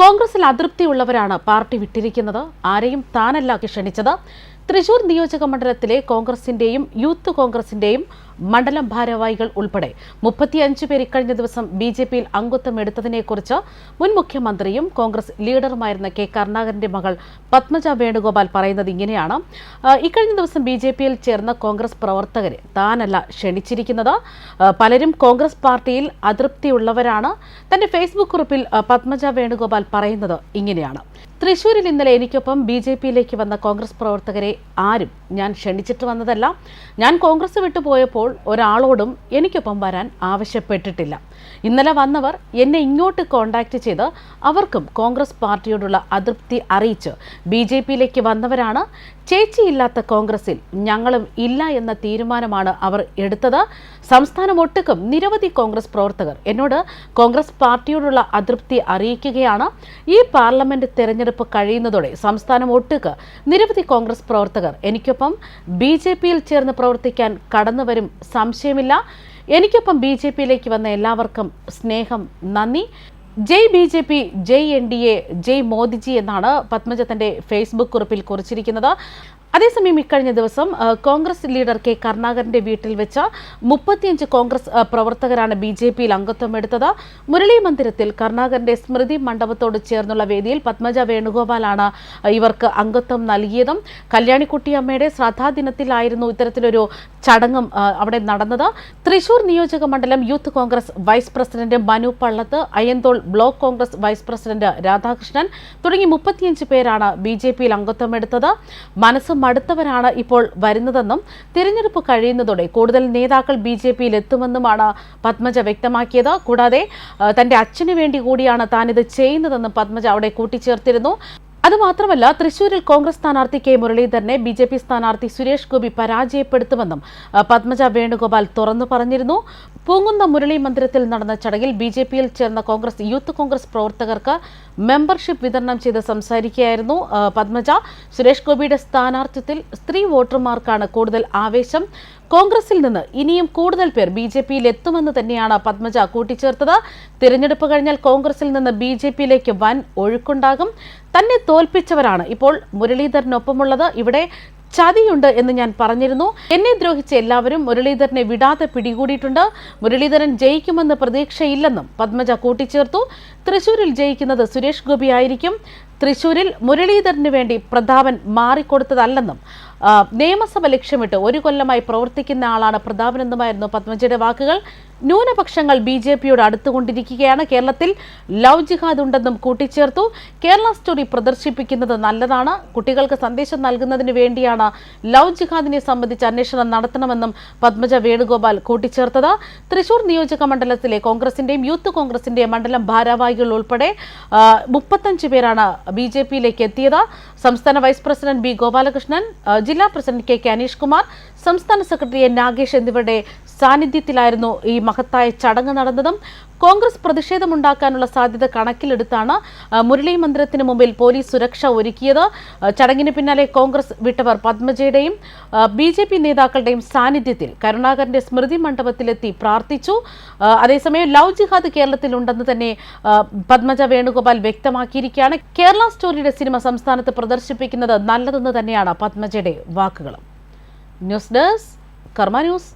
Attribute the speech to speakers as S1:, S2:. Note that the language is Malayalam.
S1: കോൺഗ്രസിൽ അതൃപ്തിയുള്ളവരാണ് പാർട്ടി വിട്ടിരിക്കുന്നത്. ആരെയും താനല്ല ക്ഷണിച്ചത് തൃശൂർ നിയോജക മണ്ഡലത്തിലെ കോൺഗ്രസിന്റെയും യൂത്ത് കോൺഗ്രസിന്റെയും മണ്ഡലം ഭാരവാഹികൾ ഉൾപ്പെടെ മുപ്പത്തിയഞ്ച് പേർ ഇക്കഴിഞ്ഞ ദിവസം ബി ജെ പിയിൽ അംഗത്വം എടുത്തതിനെക്കുറിച്ച് മുൻ മുഖ്യമന്ത്രിയും കോൺഗ്രസ് ലീഡറുമായിരുന്ന കെ കരുണാകരന്റെ മകൾ പത്മജ വേണുഗോപാൽ പറയുന്നത് ഇങ്ങനെയാണ്. ഇക്കഴിഞ്ഞ ദിവസം ബി ജെ പിയിൽ ചേർന്ന കോൺഗ്രസ് പ്രവർത്തകരെ താനല്ല ക്ഷണിച്ചിരിക്കുന്നത്. പലരും കോൺഗ്രസ് പാർട്ടിയിൽ അതൃപ്തിയുള്ളവരാണ്. തന്റെ ഫേസ്ബുക്ക് കുറിപ്പിൽ പത്മജ വേണുഗോപാൽ പറയുന്നത് ഇങ്ങനെയാണ്. തൃശൂരിൽ ഇന്നലെ എനിക്കൊപ്പം ബി ജെ പിയിലേക്ക് വന്ന കോൺഗ്രസ് പ്രവർത്തകരെ ആരും ഞാൻ ക്ഷണിച്ചിട്ട് വന്നതല്ല. ഞാൻ കോൺഗ്രസ് വിട്ടു പോയപ്പോൾ ഒരാളോടും എനിക്കൊപ്പം വരാൻ ആവശ്യപ്പെട്ടിട്ടില്ല. ഇന്നലെ വന്നവർ എന്നെ ഇങ്ങോട്ട് കോണ്ടാക്ട് ചെയ്ത് അവർക്കും കോൺഗ്രസ് പാർട്ടിയോടുള്ള അതൃപ്തി അറിയിച്ച് ബി ജെ പിയിലേക്ക് വന്നവരാണ്. ചേച്ചിയില്ലാത്ത കോൺഗ്രസിൽ ഞങ്ങളും ഇല്ല എന്ന തീരുമാനമാണ് അവർ എടുത്തത്. സംസ്ഥാനമൊട്ടുക്കും നിരവധി കോൺഗ്രസ് പ്രവർത്തകർ എന്നോട് കോൺഗ്രസ് പാർട്ടിയോടുള്ള അതൃപ്തി അറിയിക്കുകയാണ്. ഈ പാർലമെന്റ് തെരഞ്ഞെടുപ്പ് കഴിയുന്നതോടെ സംസ്ഥാനം ഒട്ടുക്ക് നിരവധി കോൺഗ്രസ് പ്രവർത്തകർ എനിക്കൊപ്പം ബി ജെ പിയിൽ ചേർന്ന് പ്രവർത്തിക്കാൻ കടന്നുവരും സംശയമില്ല. എനിക്കൊപ്പം ബി ജെ പിയിലേക്ക് വന്ന എല്ലാവർക്കും സ്നേഹം നന്ദി. ജയ് ബി ജെ പി ജയ് എൻ ഡി എ ജയ് മോദിജി എന്നാണ് പത്മജ ഫേസ്ബുക്ക് കുറിപ്പിൽ കുറിച്ചിരിക്കുന്നത്. അതേസമയം ഇക്കഴിഞ്ഞ ദിവസം കോൺഗ്രസ് ലീഡർ കെ കരുണാകരന്റെ വീട്ടിൽ വെച്ച മുപ്പത്തിയഞ്ച് കോൺഗ്രസ് പ്രവർത്തകരാണ് ബി ജെ പിയിൽ അംഗത്വം എടുത്തത്. മുരളി മന്ദിരത്തിൽ കരുണാകരന്റെ സ്മൃതി മണ്ഡപത്തോട് ചേർന്നുള്ള വേദിയിൽ പത്മജ വേണുഗോപാലാണ് ഇവർക്ക് അംഗത്വം നൽകിയതും. കല്യാണിക്കുട്ടിയമ്മയുടെ ശ്രദ്ധാദിനത്തിലായിരുന്നു ഇത്തരത്തിലൊരു ചടങ്ങും അവിടെ നടന്നത്. തൃശൂർ നിയോജക മണ്ഡലം youth Congress vice president Manu Pallath Ayyanthol block Congress vice president Radhakrishnan തുടങ്ങി മുപ്പത്തിയഞ്ച് പേരാണ് ബി ജെ പിയിൽ അംഗത്വം എടുത്തത്. മനസ്സ് മടുത്തവരാണ് ഇപ്പോൾ വരുന്നതെന്നും തിരഞ്ഞെടുപ്പ് കഴിയുന്നതോടെ കൂടുതൽ നേതാക്കൾ ബി ജെ പിയിൽ എത്തുമെന്നുമാണ് പത്മജ വ്യക്തമാക്കിയത്. കൂടാതെ തന്റെ അച്ഛന് വേണ്ടി കൂടിയാണ് താൻ ഇത് ചെയ്യുന്നതെന്നും പത്മജ അവിടെ കൂട്ടിച്ചേർത്തിരുന്നു. അതുമാത്രമല്ല തൃശൂരിൽ കോൺഗ്രസ് സ്ഥാനാർത്ഥി കെ മുരളീധരനെ ബി ജെ പി സ്ഥാനാർത്ഥി സുരേഷ് ഗോപി പരാജയപ്പെടുത്തുമെന്നും പത്മജ വേണുഗോപാൽ തുറന്നു പറഞ്ഞിരുന്നു. പൂങ്കുന്ന മുരളി മന്ദിരത്തിൽ നടന്ന ചടങ്ങിൽ ബി ജെ പിയിൽ ചേർന്ന കോൺഗ്രസ് യൂത്ത് കോൺഗ്രസ് പ്രവർത്തകർക്ക് മെമ്പർഷിപ്പ് വിതരണം ചെയ്ത് സംസാരിക്കുകയായിരുന്നു പത്മജ. സുരേഷ് ഗോപിയുടെ സ്ഥാനാർത്ഥിത്വത്തിൽ സ്ത്രീ വോട്ടർമാർക്കാണ് കൂടുതൽ ആവേശം. കോൺഗ്രസിൽ നിന്ന് ഇനിയും കൂടുതൽ പേർ ബി ജെ പിയിൽ എത്തുമെന്ന് തന്നെയാണ് പത്മജ കൂട്ടിച്ചേർത്തത്. തിരഞ്ഞെടുപ്പ് കഴിഞ്ഞാൽ കോൺഗ്രസിൽ നിന്ന് ബി ജെ പിയിലേക്ക് വൻ ഒഴുക്കുണ്ടാകും. തന്നെ തോൽപ്പിച്ചവരാണ് ഇപ്പോൾ മുരളീധരനൊപ്പമുള്ളത്. ഇവിടെ ചതിയുണ്ട് എന്ന് ഞാൻ പറഞ്ഞിരുന്നു. എന്നെ ദ്രോഹിച്ച എല്ലാവരും മുരളീധരനെ വിടാതെ പിടികൂടിയിട്ടുണ്ട്. മുരളീധരൻ ജയിക്കുമെന്ന് പ്രതീക്ഷയില്ലെന്നും പത്മജ കൂട്ടിച്ചേർത്തു. തൃശൂരിൽ ജയിക്കുന്നത് സുരേഷ് ഗോപി ആയിരിക്കും തൃശൂരിൽ മുരളീധരന് വേണ്ടി പ്രതാപൻ മാറിക്കൊടുത്തതല്ലെന്നും നിയമസഭ ലക്ഷ്യമിട്ട് ഒരു കൊല്ലമായി പ്രവർത്തിക്കുന്ന ആളാണ് പ്രതാപനെന്നുമായിരുന്നു പത്മജിയുടെ വാക്കുകൾ. ന്യൂനപക്ഷങ്ങൾ ബി ജെ പിയോട് അടുത്തുകൊണ്ടിരിക്കുകയാണ്. കേരളത്തിൽ ലവ് ജിഹാദ് ഉണ്ടെന്നും കൂട്ടിച്ചേർത്തു. കേരള സ്റ്റോറി പ്രദർശിപ്പിക്കുന്നത് നല്ലതാണ്. കുട്ടികൾക്ക് സന്ദേശം നൽകുന്നതിന് വേണ്ടിയാണ് ലവ് ജിഹാദിനെ സംബന്ധിച്ച് അന്വേഷണം നടത്തണമെന്നും പത്മജ വേണുഗോപാൽ കൂട്ടിച്ചേർത്തത്. തൃശൂർ നിയോജക മണ്ഡലത്തിലെ കോൺഗ്രസിന്റെയും യൂത്ത് കോൺഗ്രസിന്റെയും മണ്ഡലം ഭാരവാഹികൾ ഉൾപ്പെടെ മുപ്പത്തഞ്ച് പേരാണ് ബി ജെ പിയിലേക്ക് എത്തിയത്. സംസ്ഥാന വൈസ് പ്രസിഡന്റ് ബി ഗോപാലകൃഷ്ണൻ ജില്ലാ president K K Aneesh Kumar സംസ്ഥാന സെക്രട്ടറി എൻ നാഗേഷ് എന്നിവരുടെ സാന്നിധ്യത്തിലായിരുന്നു ഈ മഹത്തായ ചടങ്ങ് നടന്നതും. കോൺഗ്രസ് പ്രതിഷേധമുണ്ടാക്കാനുള്ള സാധ്യത കണക്കിലെടുത്താണ് മുരളി മന്ദിരത്തിന് മുമ്പിൽ പോലീസ് സുരക്ഷ ഒരുക്കിയത്. ചടങ്ങിന് പിന്നാലെ കോൺഗ്രസ് വിട്ടവർ പത്മജയുടെയും ബി ജെ പി നേതാക്കളുടെയും സാന്നിധ്യത്തിൽ കരുണാകരന്റെ സ്മൃതി മണ്ഡപത്തിലെത്തി പ്രാർത്ഥിച്ചു. അതേസമയം ലവ് ജിഹാദ് കേരളത്തിലുണ്ടെന്ന് തന്നെ പത്മജ വേണുഗോപാൽ വ്യക്തമാക്കിയിരിക്കുകയാണ്. കേരള സ്റ്റോറിയുടെ സിനിമ സംസ്ഥാനത്ത് പ്രദർശിപ്പിക്കുന്നത് നല്ലതെന്ന് തന്നെയാണ് പത്മജയുടെ വാക്കുകൾ ന്യൂസ് ഡെസ്ക് കർമ്മ ന്യൂസ്.